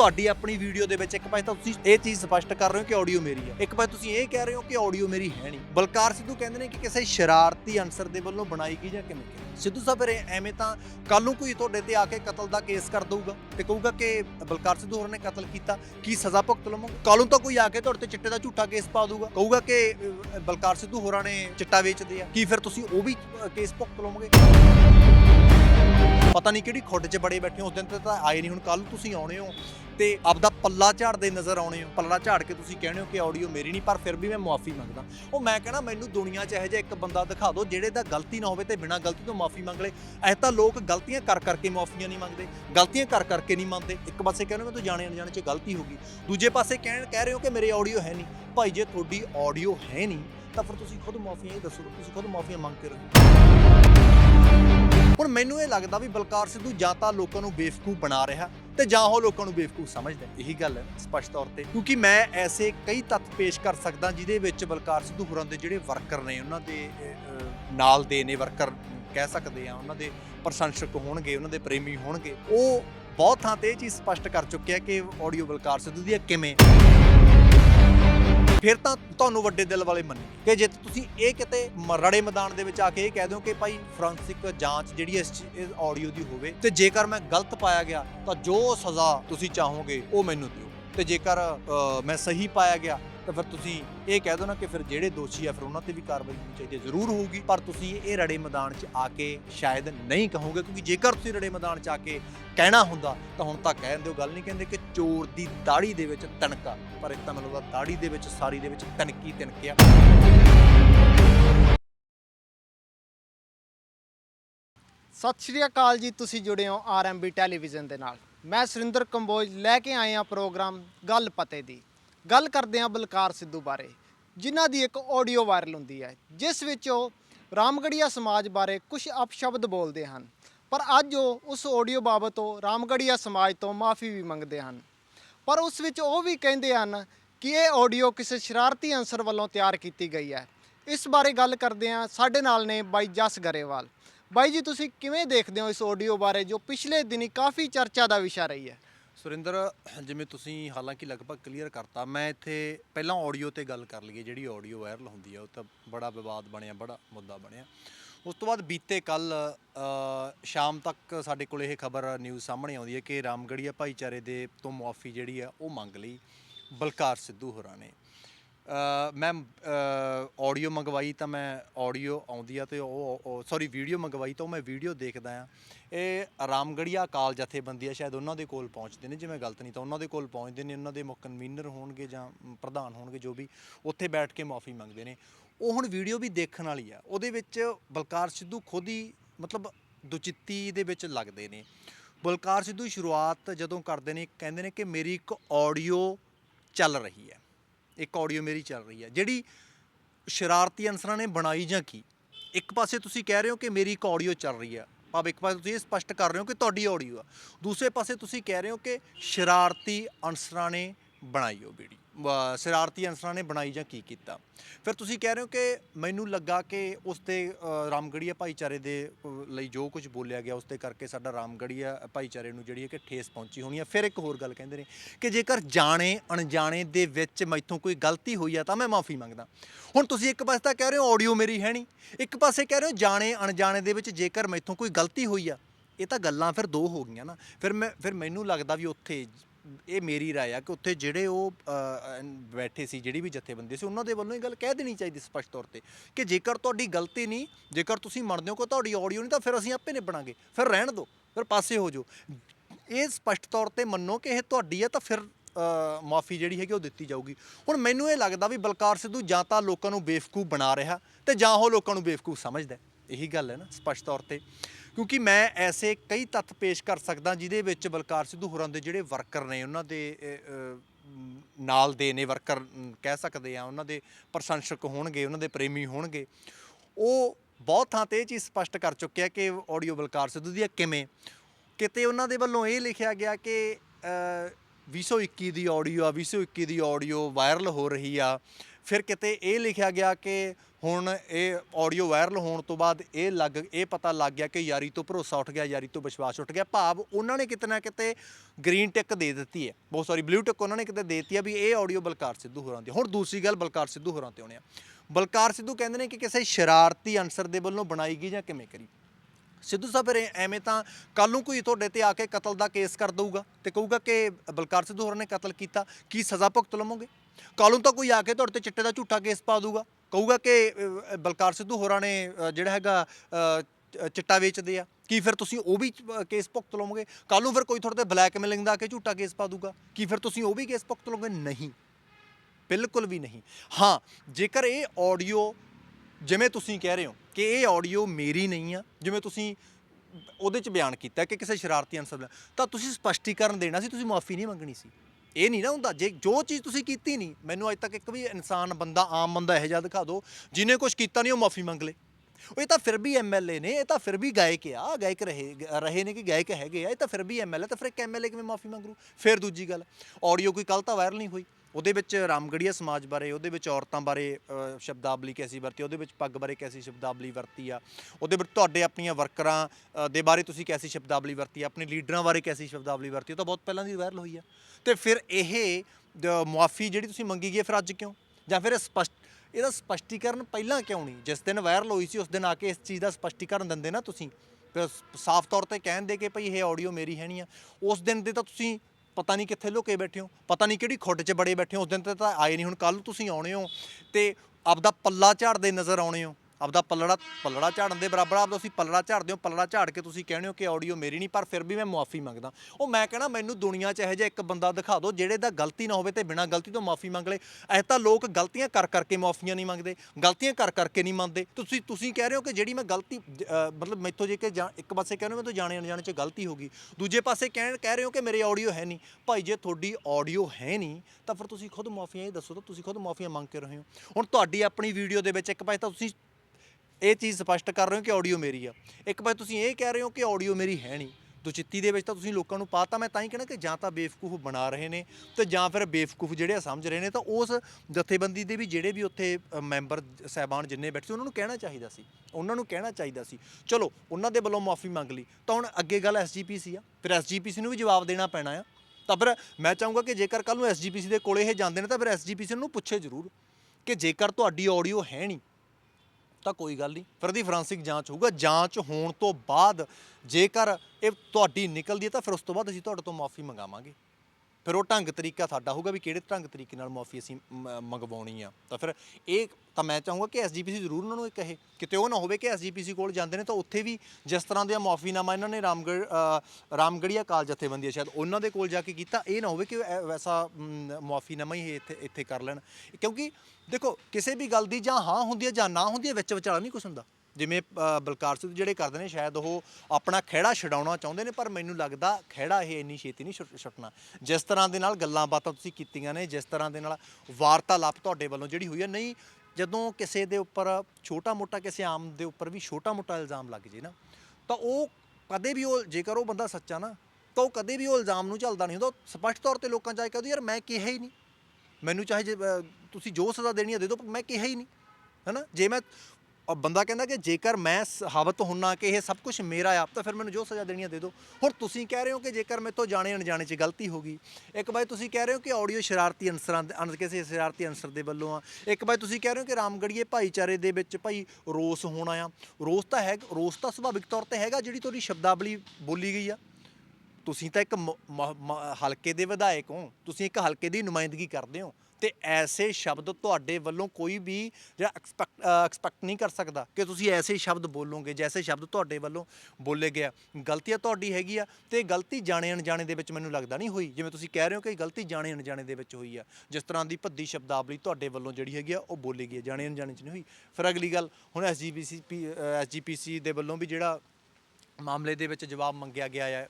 ਤੁਹਾਡੀ ਆਪਣੀ ਵੀਡੀਓ ਦੇ ਵਿੱਚ ਇੱਕ ਪਾਸੇ ਤਾਂ ਤੁਸੀਂ ਇਹ ਚੀਜ਼ ਸਪਸ਼ਟ ਕਰ ਰਹੇ ਹੋ ਕਿ ਆਡੀਓ ਮੇਰੀ ਹੈ। ਇੱਕ ਪਾਸੇ ਤੁਸੀਂ ਇਹ ਕਹਿ ਰਹੇ ਹੋ ਕਿ ਆਡੀਓ ਮੇਰੀ ਹੈ ਨਹੀਂ। ਬਲਕਾਰ ਸਿੱਧੂ ਕਹਿੰਦੇ ਨੇ ਕਿ ਕਿਸੇ ਸ਼ਰਾਰਤੀ ਅਨਸਰ ਦੇ ਵੱਲੋਂ ਬਣਾਈ ਗਈ ਜਾਂ ਕਿਵੇਂ ਸਿੱਧੂ ਸਾਹਿਬ ਐਵੇਂ ਤਾਂ ਕੱਲ ਨੂੰ ਕੋਈ ਤੁਹਾਡੇ ਤੇ ਆ ਕੇ ਕਤਲ ਦਾ ਕੇਸ ਕਰ ਦਊਗਾ ਤੇ ਕਹੂਗਾ ਕਿ ਬਲਕਾਰ ਸਿੱਧੂ ਹੋਰਾਂ ਨੇ ਕਤਲ ਕੀਤਾ, ਕੀ ਸਜ਼ਾ ਭੁਗਤ ਲਵੋਗੇ ਕੱਲ ਨੂੰ ਤਾਂ ਕੋਈ ਆ ਕੇ ਤੁਹਾਡੇ ਤੇ ਚਿੱਟੇ ਦਾ ਝੂਠਾ ਕੇਸ ਪਾ ਦਊਗਾ। ਕਹੂਗਾ ਕਿ ਬਲਕਾਰ ਸਿੱਧੂ ਹੋਰਾਂ ਨੇ ਚਿੱਟਾ ਵੇਚਦੇ ਆ। ਕੀ ਫਿਰ ਤੁਸੀਂ ਉਹ ਵੀ ਕੇਸ ਭੁਗਤ ਲਵੋਗੇ? ਪਤਾ ਨਹੀਂ ਕਿਹੜੀ ਖੁੱਡ 'ਚ ਬੜੇ ਬੈਠੇ ਹੋ, ਉਸ ਦਿਨ ਤੇ ਤਾਂ ਆਏ ਨਹੀਂ, ਹੁਣ ਕੱਲ ਤੁਸੀਂ ਆਉਣੇ ਹੋ ਤੇ ਆਪਦਾ ਪੱਲਾ ਝਾੜਦੇ ਨਜ਼ਰ ਆਉਣੇ ਹੋ, ਪੱਲਾ ਝਾੜ ਕੇ ਤੁਸੀਂ ਕਹਿੰਦੇ ਹੋ ਕਿ ਆਡੀਓ ਮੇਰੀ ਨਹੀਂ, ਪਰ ਫਿਰ ਵੀ ਮੈਂ ਮੁਆਫੀ ਮੰਗਦਾ। ਉਹ ਮੈਂ ਕਹਿਣਾ, ਮੈਨੂੰ ਦੁਨੀਆ 'ਚ ਇਹੋ ਜਿਹਾ ਇੱਕ ਬੰਦਾ ਦਿਖਾ ਦਿਓ ਜਿਹੜੇ ਦਾ ਗਲਤੀ ਨਾ ਹੋਵੇ ਤੇ ਬਿਨਾਂ ਗਲਤੀ ਤੋਂ ਮਾਫੀ ਮੰਗ ਲੇ। ਐ ਤਾਂ ਲੋਕ ਗਲਤੀਆਂ ਕਰ ਕਰਕੇ ਮਾਫੀਆਂ ਨਹੀਂ ਮੰਗਦੇ, ਗਲਤੀਆਂ ਕਰ ਕਰਕੇ ਨਹੀਂ ਮੰਨਦੇ। ਇੱਕ ਪਾਸੇ ਕਹਿੰਦੇ ਮੈਂ ਤੂੰ ਜਾਣੇ ਅਣਜਾਣੇ 'ਚ ਗਲਤੀ ਹੋ ਗਈ, ਦੂਜੇ ਪਾਸੇ ਕਹਿਣ, ਕਹਿ ਰਹੇ ਹੋ ਕਿ ਮੇਰੇ ਆਡੀਓ ਹੈ ਨਹੀਂ। ਭਾਈ ਜੇ ਤੁਹਾਡੀ ਆਡੀਓ ਹੈ ਨਹੀਂ, ਤਾਂ ਫਿਰ ਤੁਸੀਂ ਖੁਦ ਮਾਫੀਆਂ ਇਹ ਦੱਸੋ, ਤੁਸੀਂ ਖੁਦ ਮਾਫੀਆਂ ਮੰਗ ਕੇ ਰਹੋ। ਹੁਣ ਮੈਨੂੰ ਇਹ ਲੱਗਦਾ ਵੀ ਬਲਕਾਰ ਸਿੱਧੂ ਜਾਂ ਤਾਂ ਲੋਕਾਂ ਨੂੰ ਬੇਵਕੂਫ ਬਣਾ ਰਿਹਾ ਤੇ ਜਾਂ ਉਹ ਲੋਕਾਂ ਨੂੰ ਬੇਵਕੂਫ ਸਮਝਦਾ ਇਹੀ ਗੱਲ ਹੈ ਸਪਸ਼ਟ ਤੌਰ ਤੇ। ਕਿਉਂਕਿ ਮੈਂ ਐਸੇ ਕਈ ਤੱਥ ਪੇਸ਼ ਕਰ ਸਕਦਾ ਜਿਹਦੇ ਵਿੱਚ ਬਲਕਾਰ ਸਿੱਧੂ ਹੋਰਾਂ ਦੇ ਜਿਹੜੇ ਵਰਕਰ ਨੇ, ਉਹਨਾਂ ਦੇ ਨਾਲ ਦੇ ਨੇ ਵਰਕਰ ਕਹਿ ਸਕਦੇ ਆ ਉਹਨਾਂ ਦੇ ਪ੍ਰਸ਼ੰਸਕ ਹੋਣਗੇ, ਉਹਨਾਂ ਦੇ ਪ੍ਰੇਮੀ ਹੋਣਗੇ। ਉਹ ਬਹੁਤ ਥਾਂ ਤੇ ਇਹ ਚੀਜ਼ ਸਪਸ਼ਟ ਕਰ ਚੁੱਕਿਆ ਕਿ ਆਡੀਓ ਬਲਕਾਰ ਸਿੱਧੂ ਦੀ ਹੈ ਕਿਵੇਂ? ਫਿਰ ਤਾਂ ਤੁਹਾਨੂੰ ਵੱਡੇ ਦਿਲ ਵਾਲੇ ਮੰਨੇ। ਕਿ ਜੇ ਤੁਸੀਂ ਇਹ ਕਿਤੇ ਮ- ਰੜੇ ਮੈਦਾਨ ਦੇ ਵਿੱਚ ਆ ਕੇ ਇਹ ਕਹਿ ਦਿਓ ਕਿ ਭਾਈ ਫੋਰੈਂਸਿਕ ਜਾਂਚ ਜਿਹੜੀ ਇਸ ਆਡੀਓ ਦੀ ਹੋਵੇ ਤੇ ਜੇਕਰ ਮੈਂ ਗਲਤ ਪਾਇਆ ਗਿਆ ਤਾਂ ਜੋ ਸਜ਼ਾ ਤੁਸੀਂ ਚਾਹੋਗੇ ਉਹ ਮੈਨੂੰ ਦਿਓ। ਤੇ ਜੇਕਰ ਮੈਂ ਸਹੀ ਪਾਇਆ ਗਿਆ ਤਾਂ ਫਿਰ ਤੁਸੀਂ ਇਹ ਕਹਿ ਦਿਓ ਨਾ ਕਿ ਫਿਰ ਜਿਹੜੇ ਦੋਸ਼ੀ ਆ, ਫਿਰ ਉਹਨਾਂ ਤੇ ਵੀ ਕਾਰਵਾਈ ਹੋਣੀ ਚਾਹੀਦੀ ਹੈ। ਜ਼ਰੂਰ ਹੋਊਗੀ, ਪਰ ਤੁਸੀਂ ਇਹ ਰੜੇ ਮੈਦਾਨ 'ਚ ਆ ਕੇ ਸ਼ਾਇਦ ਨਹੀਂ ਕਹੋਗੇ, ਕਿਉਂਕਿ ਜੇਕਰ ਤੁਸੀਂ ਰੜੇ ਮੈਦਾਨ 'ਚ ਆ ਕੇ ਕਹਿਣਾ ਹੁੰਦਾ, ਤਾਂ ਹੁਣ ਤਾਂ ਕਹਿ ਦਿੰਦੇ ਹੋ ਗੱਲ ਨਹੀਂ, ਕਹਿੰਦੇ ਕਿ ਚੋਰ ਦੀ ਦਾੜੀ ਦੇ ਵਿੱਚ ਤਣਕਾ। ਪਰ ਇੱਕ ਤਾਂ ਮੈਨੂੰ ਲੱਗਦਾ ਦਾੜੀ ਦੇ ਵਿੱਚ, ਸਾਰੀ ਦੇ ਵਿੱਚ ਤਣਕੀ ਤਣਕਿਆ ਸਤਿ ਸ਼੍ਰੀ ਅਕਾਲ ਜੀ, ਤੁਸੀਂ ਜੁੜੇ ਹੋ ਆਰਐਮਬੀ ਟੈਲੀਵਿਜ਼ਨ ਦੇ ਨਾਲ। ਮੈਂ ਸੁਰਿੰਦਰ ਕੰਬੋਜ ਲੈ ਕੇ ਆਏ ਹਾਂ ਪ੍ਰੋਗਰਾਮ ਗੱਲ ਪਤੇ ਦੀ। ਗੱਲ ਕਰਦੇ ਹਾਂ ਬਲਕਾਰ ਸਿੱਧੂ ਬਾਰੇ, ਜਿਨ੍ਹਾਂ ਦੀ ਇੱਕ ਆਡੀਓ ਵਾਇਰਲ ਹੁੰਦੀ ਹੈ, ਜਿਸ ਵਿੱਚ ਉਹ ਰਾਮਗੜੀਆ ਸਮਾਜ ਬਾਰੇ ਕੁਝ ਅਪਸ਼ਬਦ ਬੋਲਦੇ ਹਨ, ਪਰ ਅੱਜ ਉਹ ਉਸ ਆਡੀਓ ਬਾਬਤ ਉਹ ਰਾਮਗੜੀਆ ਸਮਾਜ ਤੋਂ ਮਾਫੀ ਵੀ ਮੰਗਦੇ ਹਨ। ਪਰ ਉਸ ਵਿੱਚ ਉਹ ਵੀ ਕਹਿੰਦੇ ਹਨ ਕਿ ਇਹ ਆਡੀਓ ਕਿਸੇ ਸ਼ਰਾਰਤੀ ਅੰਸਰ ਵੱਲੋਂ ਤਿਆਰ ਕੀਤੀ ਗਈ ਹੈ। ਇਸ ਬਾਰੇ ਗੱਲ ਕਰਦੇ ਹਾਂ ਸਾਡੇ ਨਾਲ ਨੇ ਬਾਈ ਜਸ ਗਰੇਵਾਲ। ਬਾਈ ਜੀ, ਤੁਸੀਂ ਕਿਵੇਂ ਦੇਖਦੇ ਹੋ ਇਸ ਆਡੀਓ ਬਾਰੇ, ਜੋ ਪਿਛਲੇ ਦਿਨੀ ਕਾਫੀ ਚਰਚਾ ਦਾ ਵਿਸ਼ਾ ਰਹੀ ਹੈ? ਸੁਰਿੰਦਰ, ਜਿਵੇਂ ਤੁਸੀਂ ਹਾਲਾਂਕਿ ਲਗਭਗ ਕਲੀਅਰ ਕਰਤਾ, ਮੈਂ ਇੱਥੇ ਪਹਿਲਾਂ ਆਡੀਓ ਤੇ ਗੱਲ ਕਰ ਲਈਏ, ਜਿਹੜੀ ਆਡੀਓ ਵਾਇਰਲ ਹੁੰਦੀ ਆ, ਉਹ ਤਾਂ ਬੜਾ ਵਿਵਾਦ ਬਣਿਆ, ਬੜਾ ਮੁੱਦਾ ਬਣਿਆ। ਉਸ ਤੋਂ ਬਾਅਦ ਬੀਤੇ ਕੱਲ ਸ਼ਾਮ ਤੱਕ ਸਾਡੇ ਕੋਲ ਇਹ ਖਬਰ ਨਿਊਜ਼ ਸਾਹਮਣੇ ਆਉਂਦੀ ਹੈ ਕਿ ਰਾਮਗੜੀਆ ਭਾਈਚਾਰੇ ਦੇ ਤੋਂ ਮੁਆਫੀ ਜਿਹੜੀ ਆ, ਉਹ ਮੰਗ ਲਈ ਬਲਕਾਰ ਸਿੱਧੂ ਹੋਰਾਂ ਨੇ। ਮੈਂ ਆਡੀਓ ਮੰਗਵਾਈ ਤਾਂ ਮੈਂ ਆਡੀਓ ਆਉਂਦੀ ਆ ਤੇ ਉਹ ਸੌਰੀ ਵੀਡੀਓ ਮੰਗਵਾਈ ਤਾਂ ਉਹ ਮੈਂ ਵੀਡੀਓ ਦੇਖਦਾ ਆ। ਇਹ ਰਾਮਗੜੀਆ ਅਕਾਲ ਜਥੇਬੰਦੀ ਆ, ਸ਼ਾਇਦ ਉਹਨਾਂ ਦੇ ਕੋਲ ਪਹੁੰਚਦੇ ਨੇ, ਜੇ ਮੈਂ ਗਲਤ ਨਹੀਂ ਤਾਂ ਉਹਨਾਂ ਦੇ ਕੋਲ ਪਹੁੰਚਦੇ ਨੇ, ਉਹਨਾਂ ਦੇ ਮੁੱਖ ਕਨਵੀਨਰ ਹੋਣਗੇ ਜਾਂ ਪ੍ਰਧਾਨ ਹੋਣਗੇ, ਜੋ ਵੀ, ਉੱਥੇ ਬੈਠ ਕੇ ਮਾਫੀ ਮੰਗਦੇ ਨੇ। ਉਹ ਹੁਣ ਵੀਡੀਓ ਵੀ ਦੇਖਣ ਵਾਲੀ ਆ, ਉਹਦੇ ਵਿੱਚ ਬਲਕਾਰ ਸਿੱਧੂ ਖੁਦ ਹੀ, ਮਤਲਬ ਦੁਚਿੱਤੀ ਦੇ ਵਿੱਚ ਲੱਗਦੇ ਨੇ। ਬਲਕਾਰ ਸਿੱਧੂ ਸ਼ੁਰੂਆਤ ਜਦੋਂ ਕਰਦੇ ਨੇ, ਕਹਿੰਦੇ ਨੇ ਕਿ ਮੇਰੀ ਇੱਕ ਆਡੀਓ ਚੱਲ ਰਹੀ ਹੈ। ਇੱਕ ਆਡੀਓ ਮੇਰੀ ਚੱਲ ਰਹੀ ਹੈ, ਜਿਹੜੀ ਸ਼ਰਾਰਤੀ ਅਨਸਰਾਂ ਨੇ ਬਣਾਈ ਜਾਂ ਕੀ? ਇੱਕ ਪਾਸੇ ਤੁਸੀਂ ਕਹਿ ਰਹੇ ਹੋ ਕਿ ਮੇਰੀ ਇੱਕ ਆਡੀਓ ਚੱਲ ਰਹੀ ਹੈ, ਭਾਵ ਇੱਕ ਪਾਸੇ ਤੁਸੀਂ ਇਹ ਸਪਸ਼ਟ ਕਰ ਰਹੇ ਹੋ ਕਿ ਤੁਹਾਡੀ ਆਡੀਓ ਆ। ਦੂਸਰੇ ਪਾਸੇ ਤੁਸੀਂ ਕਹਿ ਰਹੇ ਹੋ ਕਿ ਸ਼ਰਾਰਤੀ ਅਨਸਰਾਂ ਨੇ ਬਣਾਈ ਉਹ ਵੀਡੀਓ ਸ਼ਰਾਰਤੀ ਅਨਸਰਾਂ ਨੇ ਬਣਾਈ ਜਾਂ ਕੀ ਕੀਤਾ। ਫਿਰ ਤੁਸੀਂ ਕਹਿ ਰਹੇ ਹੋ ਕਿ ਮੈਨੂੰ ਲੱਗਾ ਕਿ ਉਸ ਤੇ ਅ, ਰਾਮਗੜੀਆ ਭਾਈਚਾਰੇ ਦੇ ਅ, ਲਈ ਜੋ ਕੁਝ ਬੋਲਿਆ ਗਿਆ ਉਸ ਦੇ ਕਰਕੇ ਸਾਡਾ ਰਾਮਗੜੀਆ ਭਾਈਚਾਰੇ ਨੂੰ ਜਿਹੜੀ ਹੈ ਕਿ ਠੇਸ ਪਹੁੰਚੀ ਹੋਣੀ ਹੈ। ਫਿਰ ਇੱਕ ਹੋਰ ਗੱਲ ਕਹਿੰਦੇ ਨੇ ਕਿ ਜੇਕਰ ਜਾਣੇ ਅਣਜਾਣੇ ਦੇ ਵਿੱਚ ਮੈਥੋਂ ਕੋਈ ਗਲਤੀ ਹੋਈ ਆ ਤਾਂ ਮੈਂ ਮਾਫੀ ਮੰਗਦਾ। ਹੁਣ ਤੁਸੀਂ ਇੱਕ ਪਾਸੇ ਤਾਂ ਕਹਿ ਰਹੇ ਹੋ ਆਡੀਓ ਮੇਰੀ ਹੈ ਨਹੀਂ ਇੱਕ ਪਾਸੇ ਕਹਿ ਰਹੇ ਹੋ ਜਾਣੇ ਅਣਜਾਣੇ ਦੇ ਵਿੱਚ ਜੇਕਰ ਮੈਥੋਂ ਕੋਈ ਗਲਤੀ ਹੋਈ ਆ ਇਹ ਤਾਂ ਗੱਲਾਂ ਫਿਰ ਦੋ ਹੋ ਗਈਆਂ ਨਾ। ਫਿਰ ਮੈਂ ਫਿਰ ਮੈਨੂੰ ਲੱਗਦਾ ਵੀ ਉੱਥੇ ਇਹ ਮੇਰੀ ਰਾਏ ਆ ਕਿ ਉੱਥੇ ਜਿਹੜੇ ਉਹ ਅ, ਬੈਠੇ ਸੀ ਜਿਹੜੀ ਵੀ ਜਥੇਬੰਦੀ ਸੀ ਉਹਨਾਂ ਦੇ ਵੱਲੋਂ ਇਹ ਗੱਲ ਕਹਿ ਦੇਣੀ ਚਾਹੀਦੀ ਸਪਸ਼ਟ ਤੌਰ ਤੇ ਕਿ ਜੇਕਰ ਤੁਹਾਡੀ ਗਲਤੀ ਨਹੀਂ ਜੇਕਰ ਤੁਸੀਂ ਮੰਨਦੇ ਹੋ ਕਿ ਤੁਹਾਡੀ ਆਡੀਓ ਨਹੀਂ ਤਾਂ ਫਿਰ ਅਸੀਂ ਆਪੇ ਨਿਭਣਾਂਗੇ ਫਿਰ ਰਹਿਣ ਦਿਓ ਫਿਰ ਪਾਸੇ ਹੋ ਜਾਓ ਇਹ ਸਪਸ਼ਟ ਤੌਰ ਤੇ ਮੰਨੋ ਕਿ ਇਹ ਤੁਹਾਡੀ ਹੈ ਤਾਂ ਫਿਰ ਮਾਫੀ ਜਿਹੜੀ ਹੈਗੀ ਉਹ ਦਿੱਤੀ ਜਾਊਗੀ ਹੁਣ ਮੈਨੂੰ ਇਹ ਲੱਗਦਾ ਵੀ ਬਲਕਾਰ ਸਿੱਧੂ ਜਾਂ ਤਾਂ ਲੋਕਾਂ ਨੂੰ ਬੇਵਕੂਫ ਬਣਾ ਰਿਹਾ ਤੇ ਜਾਂ ਉਹ ਲੋਕਾਂ ਨੂੰ ਬੇਵਕੂਫ ਸਮਝਦਾ ਹੈ। ਇਹੀ ਗੱਲ ਹੈ ਨਾ ਸਪਸ਼ਟ ਤੌਰ ਤੇ। ਕਿਉਂਕਿ ਮੈਂ ਐਸੇ ਕਈ ਤੱਥ ਪੇਸ਼ ਕਰ ਸਕਦਾ ਜਿਹਦੇ ਵਿੱਚ ਬਲਕਾਰ ਸਿੱਧੂ ਹੋਰਾਂ ਦੇ ਜਿਹੜੇ ਵਰਕਰ ਨੇ ਉਹਨਾਂ ਦੇ ਨਾਲ ਦੇ ਨੇ ਵਰਕਰ ਕਹਿ ਸਕਦੇ ਆ ਉਹਨਾਂ ਦੇ ਪ੍ਰਸ਼ੰਸਕ ਹੋਣਗੇ ਉਹਨਾਂ ਦੇ ਪ੍ਰੇਮੀ ਹੋਣਗੇ। ਉਹ ਬਹੁਤ ਥਾਂ ਤੇ ਇਹ ਚੀਜ਼ ਸਪਸ਼ਟ ਕਰ ਚੁੱਕਿਆ ਕਿ ਆਡੀਓ ਬਲਕਾਰ ਸਿੱਧੂ ਦੀ ਹੈ ਕਿਵੇਂ? ਕਿਤੇ ਉਹਨਾਂ ਦੇ ਵੱਲੋਂ ਇਹ ਲਿਖਿਆ ਗਿਆ ਕਿ ਅ, 2021 ਦੀ ਆਡੀਓ ਆ 2021 ਦੀ ਆਡੀਓ ਵਾਇਰਲ ਹੋ ਰਹੀ ਆ। ਫਿਰ ਕਿਤੇ ਇਹ ਲਿਖਿਆ ਗਿਆ ਕਿ ਹੁਣ ਇਹ ਆਡੀਓ ਵਾਇਰਲ ਹੋਣ ਤੋਂ ਬਾਅਦ ਇਹ ਲੱਗ, ਇਹ ਪਤਾ ਲੱਗ ਗਿਆ ਕਿ ਯਾਰੀ ਤੋਂ ਭਰੋਸਾ ਉੱਠ ਗਿਆ, ਯਾਰੀ ਤੋਂ ਵਿਸ਼ਵਾਸ ਉੱਠ ਗਿਆ। ਭਾਵ ਉਹਨਾਂ ਨੇ ਕਿਤੇ ਨਾ ਕਿਤੇ ਗ੍ਰੀਨ ਟਿਕ ਦੇ ਦਿੱਤੀ ਹੈ। ਬਹੁਤ ਸੌਰੀ ਬਲੂ ਟਿਕ ਉਹਨਾਂ ਨੇ ਕਿਤੇ ਦੇ ਦਿੱਤੀ ਹੈ ਵੀ ਇਹ ਆਡੀਓ ਬਲਕਾਰ ਸਿੱਧੂ ਹੋਰਾਂ ਦੀ ਹੁਣ ਦੂਸਰੀ ਗੱਲ ਬਲਕਾਰ ਸਿੱਧੂ ਹੋਰਾਂ ਤੇ ਆਉਣੇ ਆ ਬਲਕਾਰ ਸਿੱਧੂ ਕਹਿੰਦੇ ਨੇ ਕਿ ਕਿਸੇ ਸ਼ਰਾਰਤੀ ਅਨਸਰ ਦੇ ਵੱਲੋਂ ਬਣਾਈ ਗਈ ਜਾਂ ਕਿਵੇਂ ਕਰੀ? ਸਿੱਧੂ ਸਾਹਿਬ, ਫਿਰ ਐਵੇਂ ਤਾਂ ਕੱਲ ਨੂੰ ਕੋਈ ਤੁਹਾਡੇ ਤੇ ਆ ਕੇ ਕਤਲ ਦਾ ਕੇਸ ਕਰ ਦਊਗਾ ਤੇ ਕਹੂਗਾ ਕਿ ਬਲਕਾਰ ਸਿੱਧੂ ਹੋਰਾਂ ਨੇ ਕਤਲ ਕੀਤਾ, ਕੀ ਸਜ਼ਾ ਭੁਗਤ ਲਵੋਗੇ? ਕੱਲ ਨੂੰ ਤਾਂ ਕੋਈ ਆ ਕੇ ਤੁਹਾਡੇ ਤੇ ਚਿੱਟੇ ਦਾ ਝੂਠਾ ਕੇਸ ਪਾ ਦਊਗਾ ਕਹੂਗਾ ਕਿ ਅ, ਬਲਕਾਰ ਸਿੱਧੂ ਹੋਰਾਂ ਨੇ ਅ, ਜਿਹੜਾ ਹੈਗਾ ਅ, ਚ- ਚਿੱਟਾ ਵੇਚਦੇ ਆ। ਕੀ ਫਿਰ ਤੁਸੀਂ ਉਹ ਵੀ ਅ, ਕੇਸ ਭੁਗਤ ਲਵੋਗੇ? ਕੱਲ ਨੂੰ ਫਿਰ ਕੋਈ ਤੁਹਾਡੇ ਤੇ ਬਲੈਕਮੇਲਿੰਗ ਦਾ ਆ ਕੇ ਝੂਠਾ ਕੇਸ ਪਾ ਦਊਗਾ ਕੀ ਫਿਰ ਤੁਸੀਂ ਉਹ ਵੀ ਕੇਸ ਭੁਗਤ ਲਓਗੇ ਨਹੀਂ। ਬਿਲਕੁਲ ਵੀ ਨਹੀਂ। ਹਾਂ ਜੇਕਰ ਇਹ ਆਡੀਓ ਜਿਵੇਂ ਤੁਸੀਂ ਕਹਿ ਰਹੇ ਹੋ ਕਿ ਇਹ ਆਡੀਓ ਮੇਰੀ ਨਹੀਂ ਆ ਜਿਵੇਂ ਤੁਸੀਂ ਉਹਦੇ ਚ ਬਿਆਨ ਕੀਤਾ ਕਿ ਕਿਸੇ ਸ਼ਰਾਰਤੀ ਅਨਸਰ ਦਾ ਤਾਂ ਤੁਸੀਂ ਸਪਸ਼ਟੀਕਰਨ ਦੇਣਾ ਸੀ ਤੁਸੀਂ ਮਾਫੀ ਨਹੀਂ ਮੰਗਣੀ ਸੀ। ਇਹ ਨਹੀਂ ਨਾ ਹੁੰਦਾ। ਜੇ ਜੋ ਚੀਜ਼ ਤੁਸੀਂ ਕੀਤੀ ਨਹੀਂ, ਮੈਨੂੰ ਅੱਜ ਤੱਕ ਇੱਕ ਵੀ ਇਨਸਾਨ ਬੰਦਾ, ਆਮ ਬੰਦਾ ਇਹੋ ਜਿਹਾ ਦਿਖਾ ਦਿਓ, ਜਿਹਨੇ ਕੁਝ ਕੀਤਾ ਨਹੀਂ, ਉਹ ਮਾਫੀ ਮੰਗ ਲੇ। ਉਹ ਇਹ ਤਾਂ ਫਿਰ ਵੀ ਐਮਐਲਏ ਨੇ, ਇਹ ਤਾਂ ਫਿਰ ਵੀ ਗਾਇਕ ਆ, ਗਾਇਕ ਰਹੇ ਰਹੇ ਨੇ ਕਿ ਗਾਇਕ ਹੈਗੇ ਆ, ਇਹ ਤਾਂ ਫਿਰ ਵੀ ਐਮਐਲਏ ਤਾਂ ਫਿਰ ਇੱਕ ਐਮਐਲਏ ਕਿਵੇਂ ਮਾਫੀ ਮੰਗਰੂ ਫਿਰ ਦੂਜੀ ਗੱਲ ਆਡੀਓ ਕੋਈ ਕੱਲ ਤਾਂ ਵਾਇਰਲ ਨਹੀਂ ਹੋਈ। ਉਹਦੇ ਵਿੱਚ ਰਾਮਗੜੀਆ ਸਮਾਜ ਬਾਰੇ ਉਹਦੇ ਵਿੱਚ ਔਰਤਾਂ ਬਾਰੇ ਸ਼ਬਦਾਵਲੀ ਕੈਸੀ ਵਰਤੀ ਉਹਦੇ ਵਿੱਚ ਪੱਗ ਬਾਰੇ ਕੈਸੀ ਸ਼ਬਦਾਵਲੀ ਵਰਤੀ ਆ ਉਹਦੇ ਵਿੱਚ ਤੁਹਾਡੇ ਆਪਣੀਆਂ ਵਰਕਰਾਂ ਦੇ ਬਾਰੇ ਤੁਸੀਂ ਕੈਸੀ ਸ਼ਬਦਾਵਲੀ ਵਰਤੀ ਆ ਆਪਣੇ ਲੀਡਰਾਂ ਬਾਰੇ ਕੈਸੀ ਸ਼ਬਦਾਵਲੀ ਵਰਤੀ ਉਹ ਤਾਂ ਬਹੁਤ ਪਹਿਲਾਂ ਦੀ ਵਾਇਰਲ ਹੋਈ ਆ। ਤੇ ਫਿਰ ਇਹ ਮੁਆਫੀ ਜਿਹੜੀ ਤੁਸੀਂ ਮੰਗੀ ਗਈ ਹੈ, ਫਿਰ ਅੱਜ ਕਿਉਂ? ਜਾਂ ਫਿਰ ਇਹ ਸਪਸ਼ਟ ਇਹਦਾ ਸਪਸ਼ਟੀਕਰਨ ਪਹਿਲਾਂ ਕਿਉਂ ਨਹੀਂ? ਜਿਸ ਦਿਨ ਵਾਇਰਲ ਹੋਈ ਸੀ ਉਸ ਦਿਨ ਆ ਕੇ ਇਸ ਚੀਜ਼ ਦਾ ਸਪਸ਼ਟੀਕਰਨ ਦਿੰਦੇ ਨਾ ਤੁਸੀਂ ਸਾਫ਼ ਤੌਰ ਤੇ ਕਹਿਣ ਦੇ ਕਿ ਭਈ ਇਹ ਆਡੀਓ ਮੇਰੀ ਹੈ ਨਹੀਂ ਆ ਉਸ ਦਿਨ ਦੇ ਤਾਂ ਤੁਸੀਂ ਪਤਾ ਨਹੀਂ ਕਿੱਥੇ ਲੁਕੇ ਬੈਠੇ ਹੋ, ਪਤਾ ਨਹੀਂ ਕਿਹੜੀ ਖੁੱਡ 'ਚ ਬੜੇ ਬੈਠੇ ਹੋ, ਉਸ ਦਿਨ ਤੇ ਤਾਂ ਆਏ ਨਹੀਂ, ਹੁਣ ਕੱਲ ਤੁਸੀਂ ਆਉਣੇ ਹੋ ਤੇ ਆਪਦਾ ਪੱਲਾ ਝਾੜਦੇ ਨਜ਼ਰ ਆਉਣੇ ਹੋ। ਆਪਦਾ ਪੱਲੜਾ ਪੱਲੜਾ ਝਾੜਨ ਦੇ ਬਰਾਬਰ ਆਪਦਾ ਤੁਸੀਂ ਪੱਲੜਾ ਝਾੜਦੇ ਹੋ ਪੱਲੜਾ ਝਾੜ ਕੇ ਤੁਸੀਂ ਕਹਿੰਦੇ ਹੋ ਕਿ ਆਡੀਓ ਮੇਰੀ ਨਹੀਂ ਪਰ ਫਿਰ ਵੀ ਮੈਂ ਮੁਆਫੀ ਮੰਗਦਾ। ਉਹ ਮੈਂ ਕਹਿਣਾ ਮੈਨੂੰ ਦੁਨੀਆ 'ਚ ਇਹੋ ਜਿਹਾ ਇੱਕ ਬੰਦਾ ਦਿਖਾ ਦਿਓ ਜਿਹੜੇ ਦਾ ਗਲਤੀ ਨਾ ਹੋਵੇ ਤੇ ਬਿਨਾਂ ਗਲਤੀ ਤੋਂ ਮਾਫੀ ਮੰਗ ਲੇ। ਇਹ ਤਾਂ ਲੋਕ ਗਲਤੀਆਂ ਕਰ ਕਰਕੇ ਮਾਫੀਆਂ ਨਹੀਂ ਮੰਗਦੇ ਗਲਤੀਆਂ ਕਰ ਕਰਕੇ ਨਹੀਂ ਮੰਨਦੇ। ਤੁਸੀਂ ਤੁਸੀਂ ਕਹਿ ਰਹੇ ਹੋ ਕਿ ਜਿਹੜੀ ਮੈਂ ਗਲਤੀ ਅ, ਮਤਲਬ ਮੈਥੋਂ ਜੇ ਕਿ ਜਾਂ- ਇੱਕ ਪਾਸੇ ਕਹਿੰਦੇ ਹੋ ਮੈਥੋਂ ਜਾਣੇ ਅਣਜਾਣੇ 'ਚ ਗਲਤੀ ਹੋ ਗਈ। ਦੂਜੇ ਪਾਸੇ ਕਹਿਣ ਕਹਿ ਰਹੇ ਹੋ ਕਿ ਮੇਰੇ ਆਡੀਓ ਹੈ ਨਹੀਂ। ਭਾਈ ਜੇ ਤੁਹਾਡੀ ਆਡੀਓ ਹੈ ਨਹੀਂ ਤਾਂ ਫਿਰ ਤੁਸੀਂ ਖੁਦ ਮਾਫੀਆਂ ਹੀ ਦੱਸੋ ਤਾਂ ਤੁਸੀਂ ਖੁਦ ਮਾਫੀਆਂ ਮੰਗ ਕੇ ਰਹੇ ਹੋ। ਹੁਣ ਤੁਹਾਡੀ ਆਪਣੀ ਵੀਡੀਓ ਦੇ ਵਿੱਚ ਇੱਕ ਪਾਸੇ ਤਾਂ ਤੁਸੀਂ ਇਹ ਚੀਜ਼ ਸਪਸ਼ਟ ਕਰ ਰਹੇ ਹੋ ਕਿ ਆਡੀਓ ਮੇਰੀ ਆ। ਇੱਕ ਵਾਰ ਤੁਸੀਂ ਇਹ ਕਹਿ ਰਹੇ ਹੋ ਕਿ ਆਡੀਓ ਮੇਰੀ ਹੈ ਨਹੀਂ। ਦੁਚਿੱਤੀ ਦੇ ਵਿੱਚ ਤਾਂ ਤੁਸੀਂ ਲੋਕਾਂ ਨੂੰ ਪਾਤਾ ਮੈਂ ਤਾਂ ਹੀ ਕਹਿਣਾ ਕਿ ਜਾਂ ਤਾਂ ਬੇਵਕੂਫ ਬਣਾ ਰਹੇ ਨੇ ਤੇ ਜਾਂ ਫਿਰ ਬੇਵਕੂਫ ਜਿਹੜੇ ਆ ਸਮਝ ਰਹੇ ਨੇ ਤਾਂ ਉਸ ਜਥੇਬੰਦੀ ਦੇ ਵੀ ਜਿਹੜੇ ਵੀ ਉੱਥੇ ਮੈਂਬਰ ਸਹਿਬਾਨ ਜਿੰਨੇ ਬੈਠੇ ਸੀ ਉਹਨਾਂ ਨੂੰ ਕਹਿਣਾ ਚਾਹੀਦਾ ਸੀ। ਉਹਨਾਂ ਨੂੰ ਕਹਿਣਾ ਚਾਹੀਦਾ ਸੀ। ਚਲੋ, ਉਹਨਾਂ ਦੇ ਵੱਲੋਂ ਮਾਫੀ ਮੰਗ ਲਈ। ਤਾਂ ਹੁਣ ਅੱਗੇ ਗੱਲ ਐਸਜੀਪੀਸੀ ਆ। ਫਿਰ ਐਸਜੀਪੀਸੀ ਨੂੰ ਵੀ ਜਵਾਬ ਦੇਣਾ ਪੈਣਾ ਆ। ਤਾਂ ਫਿਰ ਮੈਂ ਚਾਹੂੰਗਾ ਕਿ ਜੇਕਰ ਕੱਲ ਨੂੰ ਐਸਜੀਪੀਸੀ ਦੇ ਕੋਲੇ ਇਹ ਜਾਂਦੇ ਨੇ ਤਾਂ ਫਿਰ ਐਸਜੀਪੀਸੀ ਨੂੰ ਪੁੱਛੇ ਜ਼ਰੂਰ ਕਿ ਜੇਕਰ ਤੁਹਾਡੀ ਆਡੀਓ ਹੈ ਨਹੀਂ ਤਾਂ ਕੋਈ ਗੱਲ ਨਹੀਂ। ਫਿਰ ਉਹਦੀ ਫੋਰੈਂਸਿਕ ਜਾਂਚ ਹੋਊਗਾ। ਜਾਂਚ ਹੋਣ ਤੋਂ ਬਾਅਦ ਜੇਕਰ ਇਹ ਤੁਹਾਡੀ ਨਿਕਲਦੀ ਹੈ ਤਾਂ ਫਿਰ ਉਸ ਤੋਂ ਬਾਅਦ ਅਸੀਂ ਤੁਹਾਡੇ ਤੋਂ ਮਾਫੀ ਮੰਗਾਵਾਂਗੇ। ਫਿਰ ਉਹ ਢੰਗ ਤਰੀਕਾ ਸਾਡਾ ਹੋਊਗਾ ਵੀ ਕਿਹੜੇ ਢੰਗ ਤਰੀਕੇ ਨਾਲ ਮਾਫੀ ਅਸੀਂ ਮ- ਮੰਗਵਾਉਣੀ ਆ। ਤਾਂ ਫਿਰ ਇਹ ਤਾਂ ਮੈਂ ਚਾਹੂੰਗਾ ਕਿ ਐਸਜੀਪੀਸੀ ਜ਼ਰੂਰ ਉਹਨਾਂ ਨੂੰ ਇਹ ਕਹੇ। ਕਿਤੇ ਉਹ ਨਾ ਹੋਵੇ ਕਿ ਐਸਜੀਪੀਸੀ ਕੋਲ ਜਾਂਦੇ ਨੇ ਤਾਂ ਉੱਥੇ ਵੀ ਜਿਸ ਤਰ੍ਹਾਂ ਦਾ ਮਾਫੀਨਾਮਾ ਇਹਨਾਂ ਨੇ ਰਾਮਗੜ ਅ, ਰਾਮਗੜੀਆ ਕਾਲ ਜਥੇਬੰਦੀ ਹੈ ਸ਼ਾਇਦ ਉਹਨਾਂ ਦੇ ਕੋਲ ਜਾ ਕੇ ਕੀਤਾ। ਇਹ ਨਾ ਹੋਵੇ ਕਿ ਐ- ਵੈਸਾ ਮ, ਮਾਫੀਨਾਮਾ ਹੀ ਇਹ ਇੱਥੇ ਇੱਥੇ ਕਰ ਲੈਣ। ਕਿਉਂਕਿ ਦੇਖੋ ਕਿਸੇ ਵੀ ਗੱਲ ਦੀ ਜਾਂ ਹਾਂ ਹੁੰਦੀ ਹੈ ਜਾਂ ਨਾ ਹੁੰਦੀ ਹੈ ਵਿੱਚ ਵਿਚਾਲਾ ਨਹੀਂ ਕੁਛ ਹੁੰਦਾ। ਜਿਵੇਂ ਬਲਕਾਰ ਸਿੰਘ ਜਿਹੜੇ ਕਰਦੇ ਨੇ ਸ਼ਾਇਦ ਉਹ ਆਪਣਾ ਖਹਿੜਾ ਛਡਾਉਣਾ ਚਾਹੁੰਦੇ ਨੇ ਪਰ ਮੈਨੂੰ ਲੱਗਦਾ ਖਹਿੜਾ ਇਹ ਇੰਨੀ ਛੇਤੀ ਨਹੀਂ ਛੁੱਟ- ਛੁੱਟਣਾ। ਜਿਸ ਤਰ੍ਹਾਂ ਦੇ ਨਾਲ ਗੱਲਾਂ ਬਾਤਾਂ ਤੁਸੀਂ ਕੀਤੀਆਂ ਨੇ ਜਿਸ ਤਰ੍ਹਾਂ ਦੇ ਨਾਲ ਵਾਰਤਾਲਾਪ ਤੁਹਾਡੇ ਵੱਲੋਂ ਜਿਹੜੀ ਹੋਈ ਹੈ ਨਹੀਂ ਜਦੋਂ ਕਿਸੇ ਦੇ ਉੱਪਰ ਛੋਟਾ ਮੋਟਾ ਕਿਸੇ ਆਮ ਦੇ ਉੱਪਰ ਵੀ ਛੋਟਾ ਮੋਟਾ ਇਲਜ਼ਾਮ ਲੱਗ ਜੇ ਨਾ ਤਾਂ ਉਹ ਕਦੇ ਵੀ ਉਹ ਜੇਕਰ ਉਹ ਬੰਦਾ ਸੱਚਾ ਨਾ ਤਾਂ ਉਹ ਕਦੇ ਵੀ ਉਹ ਇਲਜ਼ਾਮ ਨੂੰ ਝੱਲਦਾ ਨਹੀਂ ਹੁੰਦਾ ਉਹ ਸਪਸ਼ਟ ਤੌਰ ਤੇ ਲੋਕਾਂ ਚਾਹੇ ਕਹਦੇ ਯਾਰ ਮੈਂ ਕਿਹਾ ਹੀ ਨਹੀਂ। ਮੈਨੂੰ ਚਾਹੇ ਜੇ, ਤੁਸੀਂ ਜੋ ਸਜ਼ਾ ਦੇਣੀ ਹੈ ਦੇ ਦਿਓ ਪਰ ਮੈਂ ਕਿਹਾ ਹੀ ਨਹੀਂ। ਹੈਨਾ? ਜੇ ਮੈਂ ਔਰ ਬੰਦਾ ਕਹਿੰਦਾ ਕਿ ਜੇਕਰ ਮੈਂ ਸਾਬਤ ਹੁੰਨਾ ਕਿ ਇਹ ਸਭ ਕੁਝ ਮੇਰਾ ਆ, ਤਾਂ ਫਿਰ ਮੈਨੂੰ ਜੋ ਸਜ਼ਾ ਦੇਣੀ ਹੈ ਦੇ ਦਿਓ। ਹੁਣ ਤੁਸੀਂ ਕਹਿ ਰਹੇ ਹੋ ਕਿ ਜੇਕਰ ਮੇਰੇ ਤੋਂ ਜਾਣੇ ਅਣਜਾਣੇ 'ਚ ਗਲਤੀ ਹੋ ਗਈ, ਇੱਕ ਵਾਰ ਤੁਸੀਂ ਕਹਿ ਰਹੇ ਹੋ ਕਿ ਆਡੀਓ ਸ਼ਰਾਰਤੀ ਅਨਸਰਾਂ ਦੇ, ਅਨ ਕਿਸੇ ਸ਼ਰਾਰਤੀ ਅਨਸਰ ਦੇ ਵੱਲੋਂ ਆ। ਇੱਕ ਵਾਰ ਤੁਸੀਂ ਕਹਿ ਰਹੇ ਹੋ ਕਿ ਰਾਮਗੜੀਏ ਭਾਈਚਾਰੇ ਦੇ ਵਿੱਚ ਭਾਈ ਰੋਸ ਹੋਣਾ ਆ। ਰੋਸ ਤਾਂ ਹੈ ਰੋਸ ਤਾਂ ਸੁਭਾਵਿਕ ਤੌਰ ਤੇ ਹੈਗਾ ਜਿਹੜੀ ਤੁਹਾਡੀ ਸ਼ਬਦਾਵਲੀ ਬੋਲੀ ਗਈ ਆ। ਤੁਸੀਂ ਤਾਂ ਇੱਕ ਮ- ਮ- ਹਲਕੇ ਦੇ ਵਿਧਾਇਕ ਹੋ। ਤੁਸੀਂ ਇੱਕ ਹਲਕੇ ਦੀ ਨੁਮਾਇੰਦਗੀ ਕਰਦੇ ਹੋ। ਤੇ ਐਸੇ ਸ਼ਬਦ ਤੁਹਾਡੇ ਵੱਲੋਂ ਕੋਈ ਵੀ ਜਿਹੜਾ ਐਕਸਪੈਕਟ ਐਕਸਪੈਕਟ ਨਹੀਂ ਕਰ ਸਕਦਾ ਕਿ ਤੁਸੀਂ ਐਸੇ ਸ਼ਬਦ ਬੋਲੋਗੇ ਜੈਸੇ ਸ਼ਬਦ ਤੁਹਾਡੇ ਵੱਲੋਂ ਬੋਲੇ ਗਿਆ ਗਲਤੀਆਂ ਤੁਹਾਡੀ ਹੈਗੀ ਆ ਤੇ ਗਲਤੀ ਜਾਣੇ ਅਣਜਾਣੇ ਦੇ ਵਿੱਚ ਮੈਨੂੰ ਲੱਗਦਾ ਨਹੀਂ ਹੋਈ। ਜਿਵੇਂ ਤੁਸੀਂ ਕਹਿ ਰਹੇ ਹੋ ਕਿ ਗਲਤੀ ਜਾਣੇ ਅਣਜਾਣੇ ਦੇ ਵਿੱਚ ਹੋਈ ਆ। ਜਿਸ ਤਰ੍ਹਾਂ ਦੀ ਭੱਦੀ ਸ਼ਬਦਾਵਲੀ ਤੁਹਾਡੇ ਵੱਲੋਂ ਜਿਹੜੀ ਹੈਗੀ ਆ ਉਹ ਬੋਲੀ ਗਈ ਆ, ਜਾਣੇ ਅਣਜਾਣੇ ਚ ਨਹੀਂ ਹੋਈ। ਫਿਰ ਅਗਲੀ ਗੱਲ ਹੁਣ ਐਸਜੀਪੀਸੀ ਐਸਜੀਪੀਸੀ ਦੇ ਵੱਲੋਂ ਵੀ ਜਿਹੜਾ ਮਾਮਲੇ ਦੇ ਵਿੱਚ ਜਵਾਬ ਮੰਗਿਆ ਗਿਆ ਹੈ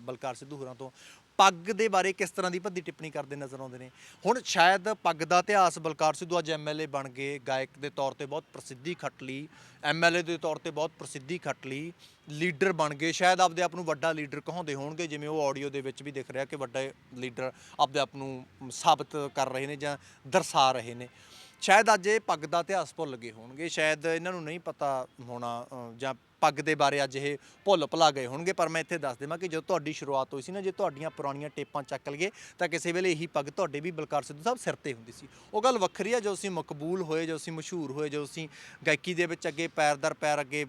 ਬਲਕਾਰ ਸਿੱਧੂ ਹੋਰਾਂ ਤੋਂ। ਪੱਗ ਦੇ ਬਾਰੇ ਕਿਸ ਤਰ੍ਹਾਂ ਦੀ ਭੱਦੀ ਟਿੱਪਣੀ ਕਰਦੇ ਨਜ਼ਰ ਆਉਂਦੇ ਨੇ? ਹੁਣ ਸ਼ਾਇਦ ਪੱਗ ਦਾ ਇਤਿਹਾਸ ਬਲਕਾਰ ਸਿੱਧੂ ਅੱਜ ਐਮਐਲਏ ਬਣ ਗਏ, ਗਾਇਕ ਦੇ ਤੌਰ ਤੇ ਬਹੁਤ ਪ੍ਰਸਿੱਧੀ ਖੱਟ ਲਈ ਐਮਐਲਏ ਦੇ ਤੌਰ ਤੇ ਬਹੁਤ ਪ੍ਰਸਿੱਧੀ ਖੱਟ ਲਈ, ਲੀਡਰ ਬਣ ਗਏ। ਸ਼ਾਇਦ ਆਪਦੇ ਆਪ ਨੂੰ ਵੱਡਾ ਲੀਡਰ ਕਹਾਉਂਦੇ ਹੋਣਗੇ, ਜਿਵੇਂ ਉਹ ਆਡੀਓ ਦੇ ਵਿੱਚ ਵੀ ਦਿਖ ਰਿਹਾ ਕਿ ਵੱਡੇ ਲੀਡਰ ਆਪਦੇ ਆਪ ਨੂੰ ਸਾਬਤ ਕਰ ਰਹੇ ਨੇ ਜਾਂ ਦਰਸਾ ਰਹੇ ਨੇ। ਸ਼ਾਇਦ ਅੱਜ ਇਹ ਪੱਗ ਦਾ ਇਤਿਹਾਸ ਭੁੱਲ ਗਏ ਹੋਣਗੇ, ਸ਼ਾਇਦ ਇਹਨਾਂ ਨੂੰ ਨਹੀਂ ਪਤਾ ਹੋਣਾ ਜਾਂ ਪੱਗ ਦੇ ਬਾਰੇ ਅੱਜ ਇਹ ਭੁੱਲ ਭੁਲਾ ਗਏ ਹੋਣਗੇ ਪਰ ਮੈਂ ਇੱਥੇ ਦੱਸ ਦੇਵਾਂ ਕਿ ਜਦੋਂ ਤੁਹਾਡੀ ਸ਼ੁਰੂਆਤ ਹੋਈ ਸੀ ਨਾ ਜੇ ਤੁਹਾਡੀਆਂ ਪੁਰਾਣੀਆਂ ਟੇਪਾਂ ਚੱਕ ਲਈਏ ਤਾਂ ਕਿਸੇ ਵੇਲੇ ਇਹੀ ਪੱਗ ਤੁਹਾਡੇ ਵੀ ਬਲਕਾਰ ਸਿੱਧੂ ਸਾਹਿਬ ਸਿਰ ਤੇ ਹੁੰਦੀ ਸੀ। ਉਹ ਗੱਲ ਵੱਖਰੀ ਆ ਜਦੋਂ ਅਸੀਂ ਮਕਬੂਲ ਹੋਏ ਜਦੋਂ ਅਸੀਂ ਮਸ਼ਹੂਰ ਹੋਏ ਜਦੋਂ ਅਸੀਂ ਗਾਇਕੀ ਦੇ ਵਿੱਚ ਅੱਗੇ ਪੈਰ ਦਰ ਪੈਰ ਅੱਗੇ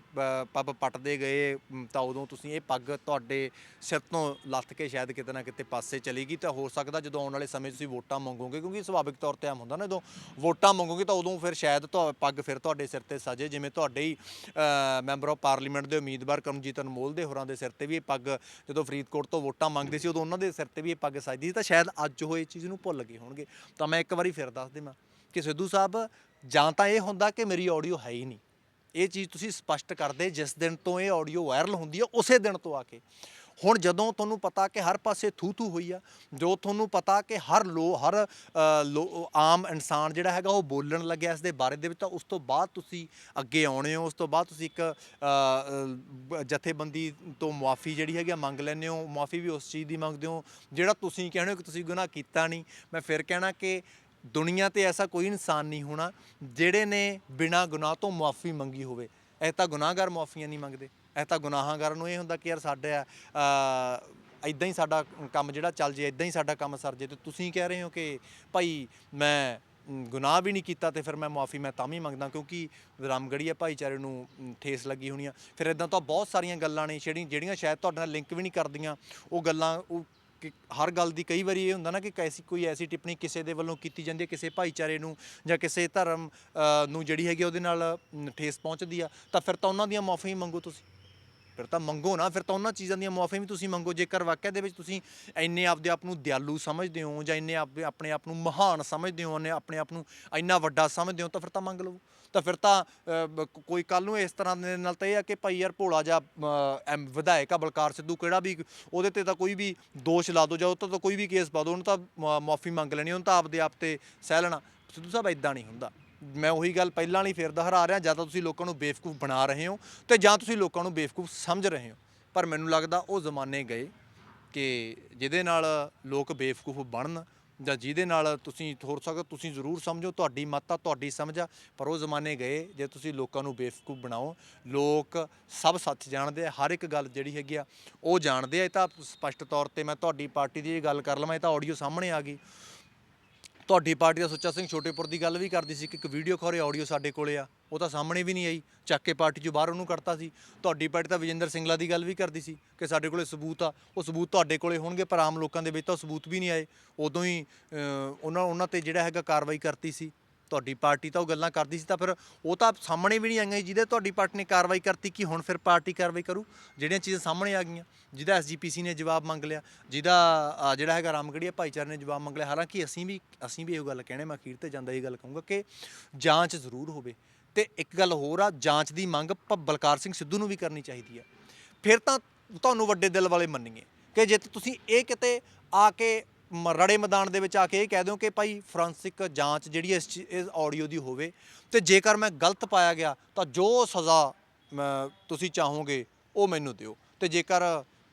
ਪੱਬ ਪੱਟਦੇ ਗਏ ਤਾਂ ਉਦੋਂ ਤੁਸੀਂ ਇਹ ਪੱਗ ਤੁਹਾਡੇ ਸਿਰ ਤੋਂ ਲੱਥ ਕੇ ਸ਼ਾਇਦ ਕਿਤੇ ਨਾ ਕਿਤੇ ਪਾਸੇ ਚਲੀ ਗਈ ਤਾਂ ਹੋ ਸਕਦਾ ਜਦੋਂ ਆਉਣ ਵਾਲੇ ਸਮੇਂ ਤੁਸੀਂ ਵੋਟਾਂ ਮੰਗੋਗੇ ਕਿਉਂਕਿ ਸੁਭਾਵਿਕ ਤੌਰ ਤੇ ਆਮ ਹੁੰਦਾ ਨਾ ਜਦੋਂ ਵੋਟਾਂ ਮੰਗੋਗੇ ਤਾਂ ਉਦੋਂ ਫਿਰ ਸ਼ਾਇਦ ਤੁਹਾ- ਪੱਗ ਫਿਰ ਤੁਹਾਡੇ ਸਿਰ ਤੇ ਸਜੇ ਜਿਵੇਂ ਤੁਹਾਡੇ ਹੀ ਅ, ਮੈਂਬਰ ਆਫ ਪਾਰਲੀਮੈਂਟ ਦੇ ਉਮੀਦਵਾਰ ਕਰਮਜੀਤ ਅਨਮੋਲ ਦੇ ਹੋਰਾਂ ਦੇ ਸਿਰ ਤੇ ਵੀ ਇਹ ਪੱਗ ਜਦੋਂ ਫਰੀਦਕੋਟ ਤੋਂ ਵੋਟਾਂ ਮੰਗਦੇ ਸੀ, ਉਦੋਂ ਉਹਨਾਂ ਦੇ ਸਿਰ ਤੇ ਵੀ ਇਹ ਪੱਗ ਸਜਦੀ ਸੀ। ਤਾਂ ਸ਼ਾਇਦ ਅੱਜ ਉਹ ਇਹ ਚੀਜ਼ ਨੂੰ ਭੁੱਲ ਗਏ ਹੋਣਗੇ। ਤਾਂ ਮੈਂ ਇੱਕ ਵਾਰੀ ਫਿਰ ਦੱਸ ਦੇਵਾਂ ਕਿ ਸਿੱਧੂ ਸਾਹਿਬ, ਜਾਂ ਤਾਂ ਇਹ ਹੁੰਦਾ ਕਿ ਮੇਰੀ ਆਡੀਓ ਹੈ ਹੀ ਨਹੀਂ। ਇਹ ਚੀਜ਼ ਤੁਸੀਂ ਸਪਸ਼ਟ ਕਰਦੇ, ਜਿਸ ਦਿਨ ਤੋਂ ਇਹ ਆਡੀਓ ਵਾਇਰਲ ਹੁੰਦੀ ਹੈ, ਉਸੇ ਦਿਨ ਤੋਂ ਆ ਕੇ। ਹੁਣ ਜਦੋਂ ਤੁਹਾਨੂੰ ਪਤਾ ਕਿ ਹਰ ਪਾਸੇ ਥੂ ਥੂ ਹੋਈ ਆ ਜੋ ਤੁਹਾਨੂੰ ਪਤਾ ਕਿ ਹਰ ਲੋ, ਹਰ ਲੋ- ਆਮ ਇਨਸਾਨ ਜਿਹੜਾ ਹੈਗਾ ਉਹ ਬੋਲਣ ਲੱਗਿਆ ਇਸ ਦੇ ਬਾਰੇ ਦੇ ਵਿੱਚ, ਤਾਂ ਉਸ ਤੋਂ ਬਾਅਦ ਤੁਸੀਂ ਅੱਗੇ ਆਉਣੇ ਹੋ, ਉਸ ਤੋਂ ਬਾਅਦ ਤੁਸੀਂ ਇੱਕ ਜਥੇਬੰਦੀ ਤੋਂ ਮੁਆਫੀ ਜਿਹੜੀ ਹੈਗੀ ਆ ਮੰਗ ਲੈਂਦੇ ਹੋ, ਮੁਆਫੀ ਵੀ ਉਸ ਚੀਜ਼ ਦੀ ਮੰਗਦੇ ਹੋ, ਜਿਹੜਾ ਤੁਸੀਂ ਕਹਿੰਦੇ ਹੋ ਕਿ ਤੁਸੀਂ ਗੁਨਾਹ ਕੀਤਾ ਨਹੀਂ। ਮੈਂ ਫਿਰ ਕਹਿਣਾ ਕਿ ਦੁਨੀਆ ਤੇ ਐਸਾ ਕੋਈ ਇਨਸਾਨ ਨਹੀਂ ਹੋਣਾ ਜਿਹੜੇ ਨੇ ਬਿਨਾਂ ਗੁਨਾਹ ਤੋਂ ਮੁਆਫੀ ਮੰਗੀ ਹੋਵੇ। ਇਹ ਤਾਂ ਗੁਨਾਹਗਾਰ ਮੁਆਫੀਆਂ ਨਹੀਂ ਮੰਗਦੇ। ਇਹ ਤਾਂ ਗੁਨਾਹਗਾਰ ਨੂੰ ਇਹ ਹੁੰਦਾ ਕਿ ਯਾਰ ਸਾਡਾ ਇਦਾਂ ਹੀ ਸਾਡਾ ਕੰਮ ਜਿਹੜਾ ਚੱਲ ਜੇ ਇਦਾਂ ਹੀ ਸਾਡਾ ਕੰਮ ਸਰ ਜੇ। ਤੇ ਤੁਸੀਂ ਕਹਿ ਰਹੇ ਹੋ ਕਿ ਭਾਈ ਮੈਂ ਗੁਨਾਹ ਵੀ ਨਹੀਂ ਕੀਤਾ ਤੇ ਫਿਰ ਮੈਂ ਮੁਆਫੀ ਮੈਂ ਤਾਂ ਵੀ ਮੰਗਦਾ ਕਿਉਂਕਿ ਰਾਮਗੜੀਆ ਭਾਈਚਾਰੇ ਨੂੰ ਠੇਸ ਲੱਗੀ ਹੋਣੀ ਆ। ਫਿਰ ਇਦਾਂ ਤਾਂ ਬਹੁਤ ਸਾਰੀਆਂ ਗੱਲਾਂ ਨੇ ਜਿਹੜੀਆਂ ਜਿਹੜੀਆਂ ਸ਼ਾਇਦ ਤੁਹਾਡੇ ਨਾਲ ਲਿੰਕ ਵੀ ਨਹੀਂ ਕਰਦੀਆਂ। ਉਹ ਗੱਲਾਂ, ਉਹ ਕਿ ਹਰ ਗੱਲ ਦੀ ਕਈ ਵਾਰੀ ਇਹ ਹੁੰਦਾ ਨਾ ਕਿ ਕੈਸੀ ਕੋਈ ਐਸੀ ਟਿੱਪਣੀ ਕਿਸੇ ਦੇ ਵੱਲੋਂ ਕੀਤੀ ਜਾਂਦੀ ਹੈ, ਕਿਸੇ ਭਾਈਚਾਰੇ ਨੂੰ ਜਾਂ ਕਿਸੇ ਧਰਮ ਨੂੰ ਜਿਹੜੀ ਹੈਗੀ ਉਹਦੇ ਨਾਲ ਠੇਸ ਪਹੁੰਚਦੀ ਆ। ਤਾਂ ਫਿਰ ਤਾਂ ਉਹਨਾਂ ਦੀਆਂ ਮਾਫੀ ਮੰਗੋ ਤੁਸੀਂ। ਫਿਰ ਤਾਂ ਮੰਗੋ ਨਾ ਫਿਰ ਤਾਂ ਉਹਨਾਂ ਚੀਜ਼ਾਂ ਦੀਆਂ ਮਾਫੀ ਵੀ ਤੁਸੀਂ ਮੰਗੋ। ਜੇਕਰ ਵਾਕਿਆ ਦੇ ਵਿੱਚ ਤੁਸੀਂ ਇੰਨੇ ਆਪਦੇ ਆਪ ਨੂੰ ਦਿਆਲੂ ਸਮਝਦੇ ਹੋ ਜਾਂ ਇੰਨੇ ਆਪ ਆਪਣੇ ਆਪ ਨੂੰ ਮਹਾਨ ਸਮਝਦੇ ਹੋ ਨੇ ਆਪਣੇ ਆਪ ਨੂੰ ਇੰਨਾ ਵੱਡਾ ਸਮਝਦੇ ਹੋ ਤਾਂ ਫਿਰ ਤਾਂ ਮੰਗ ਲਵੋ। ਤਾਂ ਫਿਰ ਤਾਂ ਅ, ਬ- ਕੋਈ ਕੱਲ ਨੂੰ ਇਸ ਤਰ੍ਹਾਂ ਦੇ ਨਾਲ ਤਾਂ ਇਹ ਆ ਕਿ ਭਾਈ ਯਾਰ ਭੋਲਾ ਜਾਂ ਵਿਧਾਇਕ ਆ ਬਲਕਾਰ ਸਿੱਧੂ ਕਿਹੜਾ ਵੀ ਉਹਦੇ ਤੇ ਤਾਂ ਕੋਈ ਵੀ ਦੋਸ਼ ਲਾ ਦੋ ਜਾਂ ਉਹ ਤੋਂ ਤਾਂ ਕੋਈ ਵੀ ਕੇਸ ਪਾ ਦੋ ਉਹਨੂੰ ਤਾਂ ਮੁਆਫੀ ਮੰਗ ਲੈਣੀ ਉਹਨੂੰ ਤਾਂ ਆਪਦੇ ਆਪ ਤੇ ਸਹਿ ਲੈਣਾ। ਸਿੱਧੂ ਸਾਹਿਬ ਇਦਾਂ ਨਹੀਂ ਹੁੰਦਾ। ਮੈਂ ਉਹੀ ਗੱਲ ਪਹਿਲਾਂ ਵਾਲੀ ਫੇਰ ਦੁਹਰਾ ਰਿਹਾ, ਜਾਂ ਤਾਂ ਤੁਸੀਂ ਲੋਕਾਂ ਨੂੰ ਬੇਵਕੂਫ ਬਣਾ ਰਹੇ ਹੋ ਤੇ ਜਾਂ ਤੁਸੀਂ ਲੋਕਾਂ ਨੂੰ ਬੇਵਕੂਫ ਸਮਝ ਰਹੇ ਹੋ। ਪਰ ਮੈਨੂੰ ਲੱਗਦਾ ਉਹ ਜ਼ਮਾਨੇ ਗਏ ਕਿ ਜਿਹਦੇ ਨਾਲ ਲੋਕ ਬੇਵਕੂਫ ਬਣਨ ਜਾਂ ਜਿਹਦੇ ਨਾਲ ਤੁਸੀਂ ਹੋ ਸਕਦਾ ਤੁਸੀਂ ਜ਼ਰੂਰ ਸਮਝੋ, ਤੁਹਾਡੀ ਮੱਤ ਆ, ਤੁਹਾਡੀ ਸਮਝ ਆ, ਪਰ ਉਹ ਜ਼ਮਾਨੇ ਗਏ ਜੇ ਤੁਸੀਂ ਲੋਕਾਂ ਨੂੰ ਬੇਵਕੂਫ ਬਣਾਓ। ਲੋਕ ਸਭ ਸੱਚ ਜਾਣਦੇ ਆ, ਹਰ ਇੱਕ ਗੱਲ ਜਿਹੜੀ ਹੈਗੀ ਆ ਉਹ ਜਾਣਦੇ ਆ। ਇਹ ਤਾਂ ਸਪਸ਼ਟ ਤੌਰ ਤੇ ਮੈਂ ਤੁਹਾਡੀ ਪਾਰਟੀ ਦੀ ਇਹ ਗੱਲ ਕਰ ਲਵਾਂ, ਇਹ ਤਾਂ ਆਡੀਓ ਸਾਹਮਣੇ ਆ ਗਈ। ਤੁਹਾਡੀ ਪਾਰਟੀ ਦਾ ਸੁੱਚਾ ਸਿੰਘ ਛੋਟੇਪੁਰ ਦੀ ਗੱਲ ਵੀ ਕਰਦੀ ਸੀ ਕਿ ਇੱਕ ਵੀਡੀਓ ਖੋਰੇ ਆਡੀਓ ਸਾਡੇ ਕੋਲੇ ਆ। ਉਹ ਤਾਂ ਸਾਹਮਣੇ ਵੀ ਨਹੀਂ ਆਈ। ਚੱਕ ਕੇ ਪਾਰਟੀ ਚੋਂ ਬਾਹਰ ਉਹਨੂੰ ਕੱਢਤਾ ਸੀ। ਤੁਹਾਡੀ ਪਾਰਟੀ ਤਾਂ ਵਿਜੇਂਦਰ ਸਿੰਗਲਾ ਦੀ ਗੱਲ ਵੀ ਕਰਦੀ ਸੀ ਕਿ ਸਾਡੇ ਕੋਲੇ ਸਬੂਤ ਆ। ਉਹ ਸਬੂਤ ਤੁਹਾਡੇ ਕੋਲੇ ਹੋਣਗੇ, ਪਰ ਆਮ ਲੋਕਾਂ ਦੇ ਵਿੱਚ ਤਾਂ ਉਹ ਸਬੂਤ ਵੀ ਨਹੀਂ ਆਏ। ਉਦੋਂ ਹੀ ਉਹਨਾਂ ਉਹਨਾਂ ਤੇ ਜਿਹੜਾ ਹੈਗਾ ਕਾਰਵਾਈ ਕਰਤੀ ਸੀ। ਤੁਹਾਡੀ ਪਾਰਟੀ ਤਾਂ ਉਹ ਗੱਲਾਂ ਕਰਦੀ ਸੀ ਤਾਂ ਫਿਰ ਉਹ ਤਾਂ ਸਾਹਮਣੇ ਵੀ ਨਹੀਂ ਆਈਆਂ ਜਿਹਦੇ ਤੁਹਾਡੀ ਪਾਰਟੀ ਨੇ ਕਾਰਵਾਈ ਕਰਤੀ ਕਿ ਹੁਣ ਫਿਰ ਪਾਰਟੀ ਕਾਰਵਾਈ ਕਰੂ? ਜਿਹੜੀਆਂ ਚੀਜ਼ਾਂ ਸਾਹਮਣੇ ਆ ਗਈਆਂ, ਜਿਹਦਾ ਐਸਜੀਪੀਸੀ ਨੇ ਜਵਾਬ ਮੰਗ ਲਿਆ, ਜਿਹਦਾ ਜਿਹੜਾ ਹੈਗਾ ਰਾਮਗੜੀਆ ਭਾਈਚਾਰੇ ਨੇ ਜਵਾਬ ਮੰਗ ਲਿਆ, ਹਾਲਾਂਕਿ ਅਸੀਂ ਵੀ ਅਸੀਂ ਵੀ ਇਹ ਗੱਲ ਕਹਿਣੇ, ਮੈਂ ਅਖੀਰ ਤੇ ਜਾਂਦਾ ਇਹ ਗੱਲ ਕਹੂੰਗਾ ਕਿ ਜਾਂਚ ਜ਼ਰੂਰ ਹੋਵੇ। ਤੇ ਇੱਕ ਗੱਲ ਹੋਰ ਆ, ਜਾਂਚ ਦੀ ਮੰਗ ਪ- ਬਲਕਾਰ ਸਿੰਘ ਸਿੱਧੂ ਨੂੰ ਵੀ ਕਰਨੀ ਚਾਹੀਦੀ ਆ। ਫਿਰ ਤਾਂ ਤੁਹਾਨੂੰ ਵੱਡੇ ਦਿਲ ਵਾਲੇ ਮੰਨੀਏ ਕਿ ਜੇ ਤੁਸੀਂ ਇਹ ਕਿਤੇ ਆ ਕੇ ਮ- ਰੜੇ ਮੈਦਾਨ ਦੇ ਵਿੱਚ ਆ ਕੇ ਇਹ ਕਹਿ ਦਿਓ ਕਿ ਭਾਈ ਫੋਰੈਂਸਿਕ ਜਾਂਚ ਜਿਹੜੀ ਇਸ ਚੀ- ਇਸ ਆਡੀਓ ਦੀ ਹੋਵੇ ਤੇ ਜੇਕਰ ਮੈਂ ਗਲਤ ਪਾਇਆ ਗਿਆ ਤਾਂ ਜੋ ਸਜ਼ਾ ਮੈਂ- ਤੁਸੀਂ ਚਾਹੋਗੇ ਉਹ ਮੈਨੂੰ ਦਿਓ। ਤੇ ਜੇਕਰ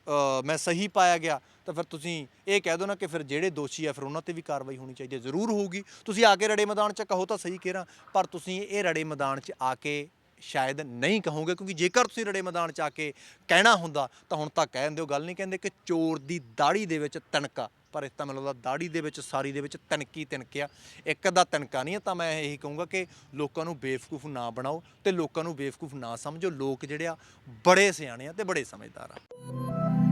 ਅ, ਮੈਂ ਸਹੀ ਪਾਇਆ ਗਿਆ ਤਾਂ ਫਿਰ ਤੁਸੀਂ ਇਹ ਕਹਿ ਦਿਓ ਨਾ ਕਿ ਫਿਰ ਜਿਹੜੇ ਦੋਸ਼ੀ ਆ ਫਿਰ ਉਹਨਾਂ ਤੇ ਵੀ ਕਾਰਵਾਈ ਹੋਣੀ ਚਾਹੀਦੀ ਹੈ। ਜ਼ਰੂਰ ਹੋਊਗੀ। ਤੁਸੀਂ ਆ ਕੇ ਰੜੇ ਮੈਦਾਨ 'ਚ ਕਹੋ ਤਾਂ ਸਹੀ ਕਿਹੜਾ ਪਰ ਤੁਸੀਂ ਇਹ ਰੜੇ ਮੈਦਾਨ 'ਚ ਆ ਕੇ ਸ਼ਾਇਦ ਨਹੀਂ ਕਹੋਗੇ ਕਿਉਂਕਿ ਜੇਕਰ ਤੁਸੀਂ ਰੜੇ ਮੈਦਾਨ 'ਚ ਆ ਕੇ ਕਹਿਣਾ ਹੁੰਦਾ ਤਾਂ ਹੁਣ ਤਾਂ ਕਹਿ ਦਿੰਦੇ ਹੋ ਗੱਲ ਨਹੀਂ ਕਹਿੰਦੇ ਕਿ ਚੋਰ ਦੀ ਦਾੜੀ ਦੇ ਵਿੱਚ ਤਣਕਾ। ਪਰ ਇਸ ਤਾਂ ਮੈਨੂੰ ਲੱਗਦਾ ਦਾੜੀ ਦੇ ਵਿੱਚ, ਸਾਰੀ ਦੇ ਵਿੱਚ ਤਣਕੀ ਤਣਕਿਆ। ਇੱਕ ਦਾ ਤਨਕਾ ਨਹੀਂ ਹੈ, ਤਾਂ ਮੈਂ ਇਹੀ ਕਹੂੰਗਾ ਕਿ ਲੋਕਾਂ ਨੂੰ ਬੇਵਕੂਫ ਨਾ ਬਣਾਓ ਤੇ ਲੋਕਾਂ ਨੂੰ ਬੇਵਕੂਫ ਨਾ ਸਮਝੋ। ਲੋਕ ਜਿਹੜੇ ਆ, ਬੜੇ ਸਿਆਣੇ ਆ ਤੇ ਬੜੇ ਸਮਝਦਾਰ ਆ।